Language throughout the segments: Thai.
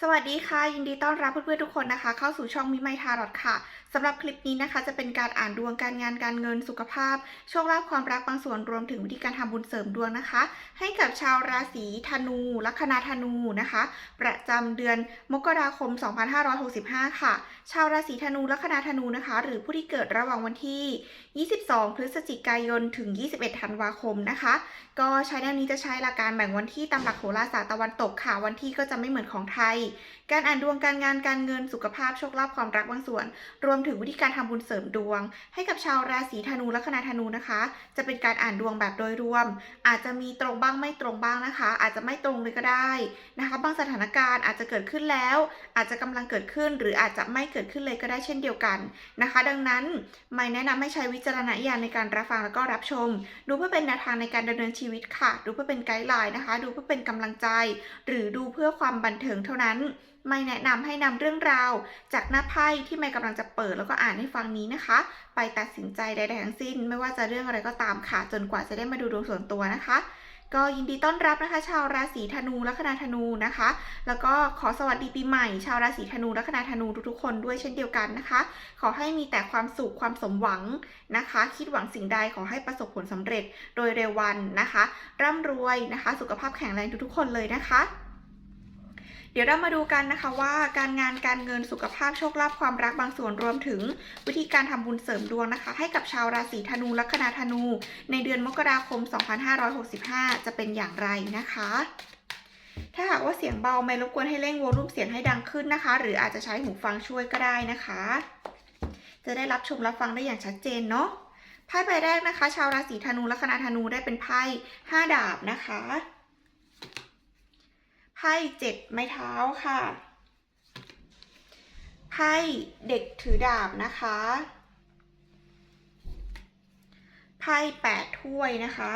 สวัสดีค่ะ ยินดีต้อนรับเพื่อนๆทุกคนนะคะ เข้าสู่ช่องมิไมทารอดค่ะ สำหรับคลิปนี้นะคะจะเป็นการอ่านดวงการงานการเงินสุขภาพ โชคลาภความรักบางส่วนรวมถึงวิธีการทำบุญเสริมดวงนะคะ ให้กับชาวราศีธนูลัคนาธนูนะคะ ประจำเดือนมกราคม 2565 ค่ะ ชาวราศีธนูลัคนาธนูนะคะ หรือผู้ที่เกิดระหว่างวันที่ 22 พฤศจิกายนถึง 21 ธันวาคมนะคะ ก็ใช้แนวนี้จะใช้หลักการแบ่งวันที่ตามหลักโหราศาสตร์ตะวันตกค่ะ วันที่ก็จะไม่เหมือนของไทย การอ่านดวงการงานการเงินสุขภาพโชคลาภความรักบางส่วน รวมถึงวิธีการทำบุญเสริมดวง ให้กับชาวราศีธนูแลัคนาธนูนะคะ จะเป็นการอ่านดวงแบบโดยรวม อาจจะมีตรงบ้างไม่ตรงบ้างนะคะ อาจจะไม่ตรงเลยก็ได้นะคะ บางสถานการณ์อาจจะเกิดขึ้นแล้ว อาจจะกำลังเกิดขึ้น หรืออาจจะไม่เกิดขึ้นเลยก็ได้เช่นเดียวกันนะคะ ดังนั้นไม่แนะนำให้ใช้วิจารณญาณในการรับฟังแล้วก็รับชม ดูเพื่อเป็นแนวทางในการดำเนินชีวิตค่ะ ดูเพื่อเป็นไกด์ไลน์นะคะ ดูเพื่อเป็นกำลังใจ หรือดูเพื่อความบันเทิงเท่านั้นไม่แนะนำให้นำเรื่องราว จากหน้าไพ่ที่ไม่กำลังจะเปิดแล้วก็อ่านให้ฟังนี้นะคะ ไปตัดสินใจใดๆทั้งสิ้น ไม่ว่าจะเรื่องอะไรก็ตามค่ะ จนกว่าจะได้มาดูดวงส่วนตัวนะคะก็ยินดีต้อนรับนะคะ ชาวราศีธนูลัคนาธนูนะคะ แล้วก็ขอสวัสดีปีใหม่ ชาวราศีธนูลัคนาธนูทุกๆคนด้วยเช่นเดียวกันนะคะ ขอให้มีแต่ความสุขความสมหวังนะคะ คิดหวังสิ่งใดขอให้ประสบผลสำเร็จโดยเร็ววันนะคะ ร่ำรวยนะคะ สุขภาพแข็งแรงทุกๆคนเลยนะคะ เดี๋ยวเรามาดูกันนะคะว่าการงานการเงินสุขภาพโชคลาภความรักบางส่วนรวมถึง วิธีการทำบุญเสริมดวงนะคะ ให้กับชาวราศีธนูลัคนาธนู ในเดือนมกราคม 2565 จะเป็นอย่างไรนะคะ ถ้าหากว่าเสียงเบาไม่รบกวนให้เร่งโวลูมเสียงให้ดังขึ้นนะคะ หรืออาจจะใช้หูฟังช่วยก็ได้นะคะ จะได้รับชมรับฟังได้อย่างชัดเจนเนาะไพ่ใบแรกนะคะ ชาวราศีธนูลัคนาธนูได้เป็นไพ่ห้าดาบนะคะ ไพ่เจ็ดไม้เท้าค่ะ ไพ่เด็กถือดาบนะคะ ไพ่แปดถ้วยนะคะ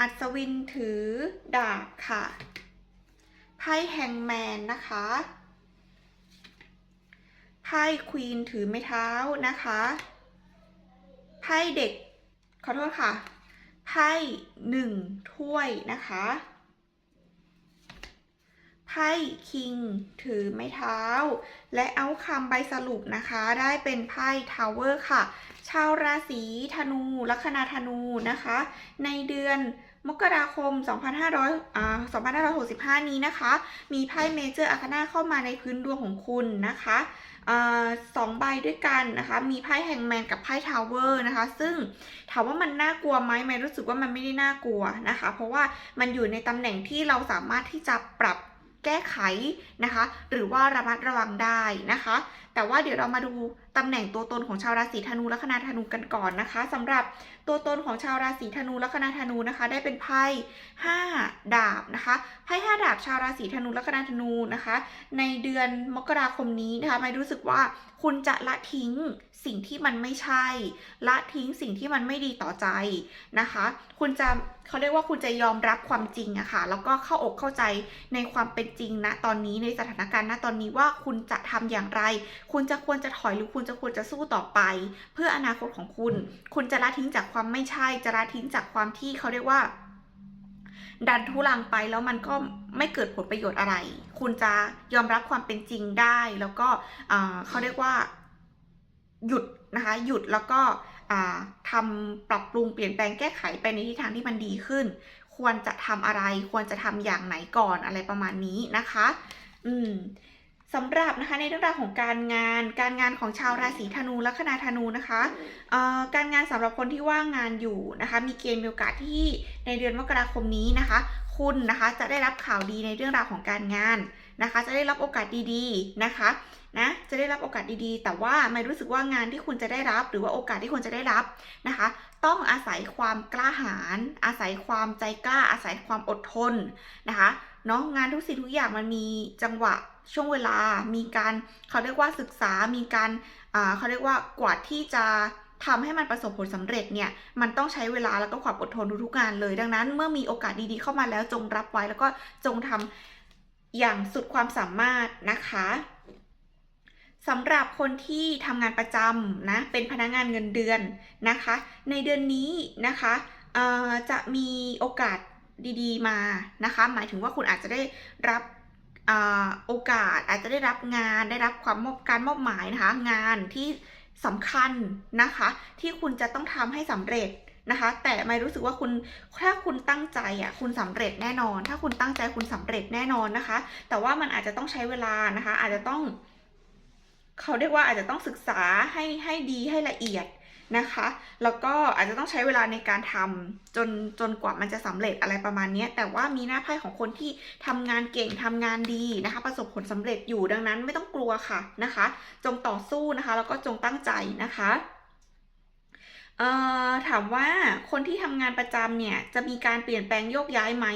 อัศวินถือดาบค่ะ ไพ่แฮงแมนนะคะ ไพ่ควีนถือไม้เท้านะคะ ไพ่เด็กขอโทษค่ะ ไพ่หนึ่งถ้วยนะคะ ไพ่คิงถือไม้เท้า และเอาคำใบสรุปนะคะ ได้เป็นไพ่ทาวเวอร์ค่ะ ชาวราศีธนูลัคนาธนูนะคะ ในเดือนมกราคม 2500อ่า2565 นี้นะคะ มีไพ่เมเจอร์อาคานาเข้ามาในพื้นดวงของคุณนะคะสองใบด้วยกันนะคะ มีไพ่แฮงแมนกับไพ่ทาวเวอร์นะคะ ซึ่งถามว่ามันน่ากลัวไหมไม่รู้สึกว่ามันไม่ได้น่ากลัวนะคะ เพราะว่ามันอยู่ในตำแหน่งที่เราสามารถที่จะปรับ แก้ไขนะคะ หรือว่าระมัดระวังได้นะคะ แต่ว่าเดี๋ยวเรามาดูตำแหน่งตัวตนของชาวราศีธนูลัคนาธนูกันก่อนนะคะสำหรับตัวตนของชาวราศีธนูลัคนาธนูนะคะ ได้เป็นไพ่ห้าดาบนะคะไพ่ห้าดาบชาวราศีธนูลัคนาธนูนะคะ ในเดือนมกราคมนี้นะคะไม่รู้สึกว่าคุณจะละทิ้งสิ่งที่มันไม่ใช่ ละทิ้งสิ่งที่มันไม่ดีต่อใจนะคะ คุณจะ เขาเรียกว่าคุณจะยอมรับความจริงอะค่ะ แล้วก็เข้าอกเข้าใจในความเป็นจริงนะตอนนี้ในสถานการณ์ณตอนนี้ว่าคุณจะทำอย่างไร คุณจะควรจะถอยหรือคุณจะควรจะสู้ต่อไป เพื่ออนาคตของคุณ คุณจะละทิ้งจากความไม่ใช่ จะละทิ้งจากความที่เขาเรียกว่า ดันทุลังไปแล้วมันก็ไม่เกิดผลประโยชน์อะไร คุณจะยอมรับความเป็นจริงได้ แล้วก็เขาเรียกว่าหยุดนะคะ หยุดแล้วก็ อ่าทำปรับปรุงเปลี่ยนแปลงแก้ไขไปในทิศทางที่มันดีขึ้น ควรจะทำอะไร ควรจะทำอย่างไหนก่อนอะไรประมาณนี้นะคะ อืมสำหรับนะคะในเรื่องราวของการงานการงานของชาวราศีธนูแลัคนาธนูนะคะการงานสำหรับคนที่ว่างงานอยู่นะคะ มีเกณฑ์มีโอกาสที่ในเดือนมกราคมนี้นะคะ คุณนะคะจะได้รับข่าวดีในเรื่องราวของการงานนะคะ จะได้รับโอกาสดีๆนะคะ นะจะได้รับโอกาสดีๆ แต่ว่าไม่รู้สึกว่างานที่คุณจะได้รับ หรือว่าโอกาสที่คุณจะได้รับนะคะ ต้องอาศัยความกล้าหาญอาศัยความใจกล้าอาศัยความอดทนนะคะเนาะงานทุกสิ่งทุกอย่างมันมีจังหวะช่วงเวลา มีการเขาเรียกว่าศึกษา มีการเขาเรียกว่ากว่าที่จะทำให้มันประสบผลสำเร็จเนี่ย มันต้องใช้เวลาแล้วก็ความอดทนทุกๆงานเลย ดังนั้นเมื่อมีโอกาสดีๆเข้ามาแล้วจงรับไว้แล้วก็จงทำอย่างสุดความสามารถนะคะ สำหรับคนที่ทำงานประจำนะ เป็นพนักงานเงินเดือนนะคะ ในเดือนนี้นะคะจะมีโอกาสดีๆมานะคะ หมายถึงว่าคุณอาจจะได้รับอโอกาสอาจจะได้รับงานได้รับความมอบการมอบหมายนะคะ งานที่สำคัญนะคะ ที่คุณจะต้องทำให้สำเร็จนะคะ แต่ไม่รู้สึกว่าคุณถ้าคุณตั้งใจอะคุณสำเร็จแน่นอน ถ้าคุณตั้งใจคุณสำเร็จแน่นอนนะคะ แต่ว่ามันอาจจะต้องใช้เวลานะคะ อาจจะต้อง เขาเรียกว่าอาจจะต้องศึกษาให้ให้ดีให้ละเอียดนะคะ แล้วก็อาจจะต้องใช้เวลาในการทำจนจนกว่ามันจะสำเร็จอะไรประมาณนี้ แต่ว่ามีหน้าไพ่ของคนที่ทำงานเก่งทำงานดีนะคะ ประสบผลสำเร็จอยู่ดังนั้นไม่ต้องกลัวค่ะนะคะ จงต่อสู้นะคะ แล้วก็จงตั้งใจนะคะ เอ่อถามว่าคนที่ทำงานประจำเนี่ยจะมีการเปลี่ยนแปลงโยกย้ายไหม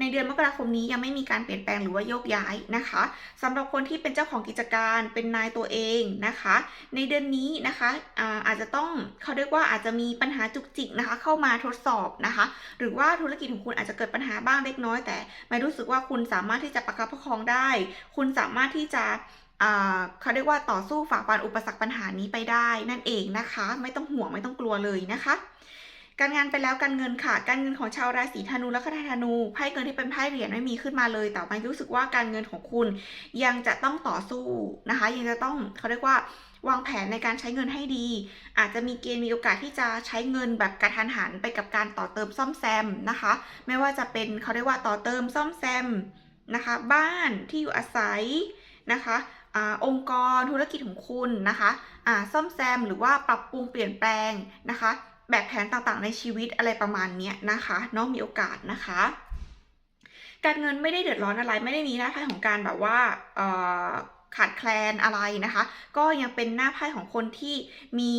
ในเดือนมกราคมนี้ยังไม่มีการเปลี่ยนแปลงหรือว่าโยกย้ายนะคะสำหรับคนที่เป็นเจ้าของกิจการเป็นนายตัวเองนะคะ ในเดือนนี้นะคะอาอาจจะต้องเขาเรียกว่าอาจจะมีปัญหาจุกจิกนะคะ เข้ามาทดสอบนะคะ หรือว่าธุรกิจของคุณอาจจะเกิดปัญหาบ้างเล็กน้อยแต่ไม่รู้สึกว่าคุณสามารถที่จะประคับประคองได้ คุณสามารถที่จะ เขาเรียกว่าต่อสู้ฝ่าฟันอุปสรรคปัญหานี้ไปได้นั่นเองนะคะ ไม่ต้องห่วงไม่ต้องกลัวเลยนะคะ การงานไปแล้วการเงินค่ะ การเงินของชาวราศีธนูและคธนูไพ่เงินที่เป็นไพ่เหรียญไม่มีขึ้นมาเลย แต่ไม่รู้สึกว่าการเงินของคุณยังจะต้องต่อสู้นะคะ ยังจะต้องเขาเรียกว่าวางแผนในการใช้เงินให้ดี อาจจะมีเกณฑ์มีโอกาสที่จะใช้เงินแบบกระทันหันไปกับการต่อเติมซ่อมแซมนะคะ ไม่ว่าจะเป็นเขาเรียกว่าต่อเติมซ่อมแซมนะคะ บ้านที่อยู่อาศัยนะคะ อองค์กรธุรกิจของคุณนะคะอ่าซ่อมแซมหรือว่าปรับปรุงเปลี่ยนแปลงนะคะ แบบแผนต่างๆในชีวิตอะไรประมาณนี้นะคะน้องมีโอกาสนะคะ การเงินไม่ได้เดือดร้อนอะไรไม่ได้มีหน้าไพ่ของการแบบว่าขาดแคลนอะไรนะคะ ก็ยังเป็นหน้าไพ่ของคนที่มี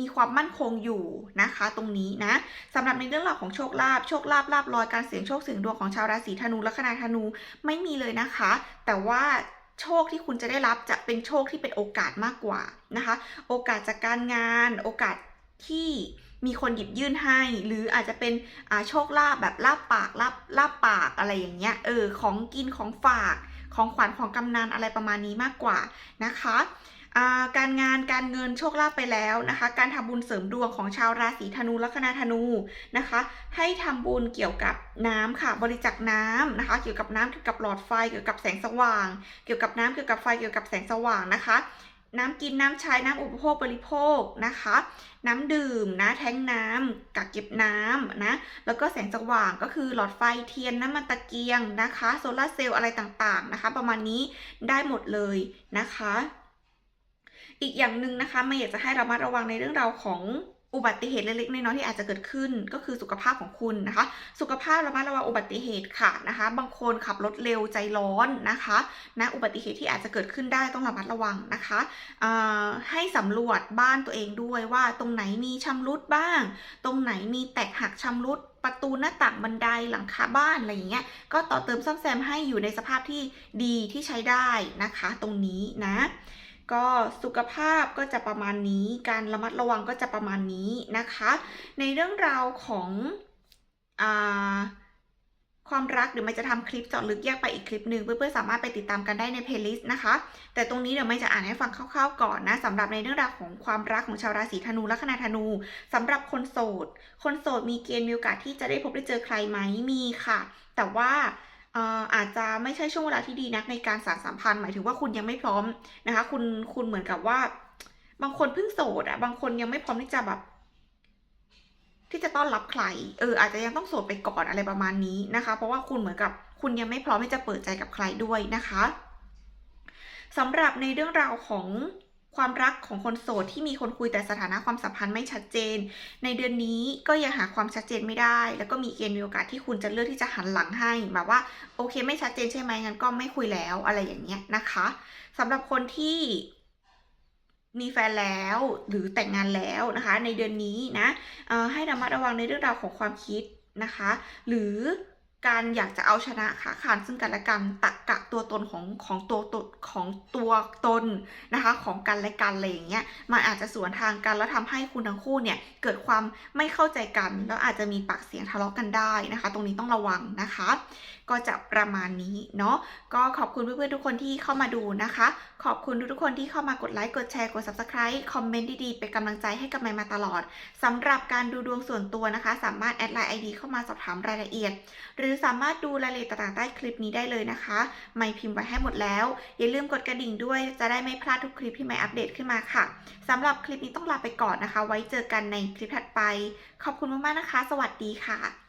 มีความมั่นคงอยู่นะคะตรงนี้นะสำหรับในเรื่องราวของโชคลาภโชคลาภลาบลอยการเสี่ยงโชคเสี่ยงดวงของชาวราศีธนูและคณาธนูไม่มีเลยนะคะ แต่ว่า โชคที่คุณจะได้รับจะเป็นโชคที่เป็นโอกาสมากกว่านะคะ โอกาสจากการงาน โอกาสที่มีคนหยิบยื่นให้ หรืออาจจะเป็นโชคลาภแบบลาบปากลาบลาบปากอะไรอย่างเงี้ยเออของกินของฝากของขวัญของกำนันอะไรประมาณนี้มากกว่านะคะ การงานการเงินโชคลาภไปแล้วนะคะ การทำบุญเสริมดวงของชาวราศีธนูลัคนาธนูนะคะ ให้ทำบุญเกี่ยวกับน้ำค่ะ บริจาคน้ำนะคะ เกี่ยวกับน้ำเกี่ยวกับหลอดไฟเกี่ยวกับแสงสว่าง เกี่ยวกับน้ำเกี่ยวกับไฟเกี่ยวกับแสงสว่างนะคะน้ำกินน้ำใช้น้ำอุปโภคบริโภคนะคะ น้ำดื่มนะแท้งน้ำกักเก็บน้ำนะแล้วก็แสงสว่างก็คือหลอดไฟเทียนน้ำมันตะเกียงนะคะ โซลาเซลล์อะไรต่างๆนะคะ ประมาณนี้ได้หมดเลยนะคะ อีกอย่างหนึ่งนะคะไม่อยากจะให้ระมัดระวังในเรื่องราวของอุบัติเหตุเล็กๆน้อยๆที่อาจจะเกิดขึ้นก็คือสุขภาพของคุณนะคะ สุขภาพระมัดระวังอุบัติเหตุค่ะนะคะ บางคนขับรถเร็วใจร้อนนะคะนะอุบัติเหตุที่อาจจะเกิดขึ้นได้ต้องระมัดระวังนะคะให้สำรวจบ้านตัวเองด้วยว่าตรงไหนมีชำรุดบ้าง ตรงไหนมีแตกหักชำรุดประตูหน้าต่างบันไดหลังคาบ้านอะไรอย่างเงี้ยก็ต่อเติมซ่อมแซมให้อยู่ในสภาพที่ดีที่ใช้ได้นะคะ ตรงนี้นะ ก็สุขภาพก็จะประมาณนี้ การระมัดระวังก็จะประมาณนี้นะคะ ในเรื่องราวของอความรักเดี๋ยวไม่จะทำคลิปเจาะลึกแยกไปอีกคลิปหนึ่งเพื่อนๆสามารถไปติดตามกันได้ในเพลย์ลิสต์นะคะ แต่ตรงนี้เดี๋ยวไม่จะอ่านให้ฟังคร่าวๆก่อนนะสำหรับในเรื่องราวของความรักของชาวราศีธนูและคณาธนูสำหรับคนโสด คนโสดมีเกณฑ์มีโอกาสที่จะได้พบได้เจอใครไหมมีค่ะ แต่ว่า อาจจะไม่ใช่ช่วงเวลาที่ดีนักในการสานสัมพันธ์ หมายถึงว่าคุณยังไม่พร้อมนะคะ คุณคุณเหมือนกับว่า บางคนเพิ่งโสดอะบางคนยังไม่พร้อมที่จะแบบ ที่จะต้อนรับใครเอออาจจะยังต้องโสดไปก่อนอะไรประมาณนี้นะคะ เพราะว่าคุณเหมือนกับ คุณยังไม่พร้อมที่จะเปิดใจกับใครด้วยนะคะสำหรับในเรื่องราวของ ความรักของคนโสดที่มีคนคุยแต่สถานะความสัมพันธ์ไม่ชัดเจน ในเดือนนี้ก็ยังหาความชัดเจนไม่ได้ แล้วก็มีเกณฑ์มีโอกาสที่คุณจะเลือกที่จะหันหลังให้แบบว่าโอเคไม่ชัดเจนใช่ไหมงั้นก็ไม่คุยแล้วอะไรอย่างเงี้ยนะคะสำหรับคนที่มีแฟนแล้วหรือแต่งงานแล้วนะคะ ในเดือนนี้นะให้ระมัดระวังในเรื่องราวของความคิดนะคะ หรือ การอยากจะเอาชนะขาคานซึ่งกันและกันตักกะตัวตนของของตัวตนของตัวตนนะคะของกันและกันอะไรอย่างเงี้ยมันอาจจะสวนทางกันแล้วทำให้คุณทั้งคู่เนี่ยเกิดความไม่เข้าใจกัน แล้วอาจจะมีปากเสียงทะเลาะกันได้นะคะ ตรงนี้ต้องระวังนะคะก็จะประมาณนี้เนาะก็ขอบคุณเพื่อนๆทุกคนที่เข้ามาดูนะคะ ขอบคุณทุกๆคนที่เข้ามากดไลค์กดแชร์กด subscribe คอมเมนต์ดีๆเป็นกำลังใจให้กับไมมาตลอดสำหรับการดูดวงส่วนตัวนะคะ สามารถแอดไลน์ ID เข้ามาสอบถามรายละเอียดหรือรือสามารถดูรายละเอียดต่างๆใต้คลิปนี้ได้เลยนะคะ ไม่พิมพ์ไว้ให้หมดแล้ว อย่าลืมกดกระดิ่งด้วยจะได้ไม่พลาดทุกคลิปที่ไม่อัปเดตขึ้นมาค่ะสำหรับคลิปนี้ต้องลาไปก่อนนะคะ ไว้เจอกันในคลิปถัดไป ขอบคุณมากๆนะคะ สวัสดีค่ะ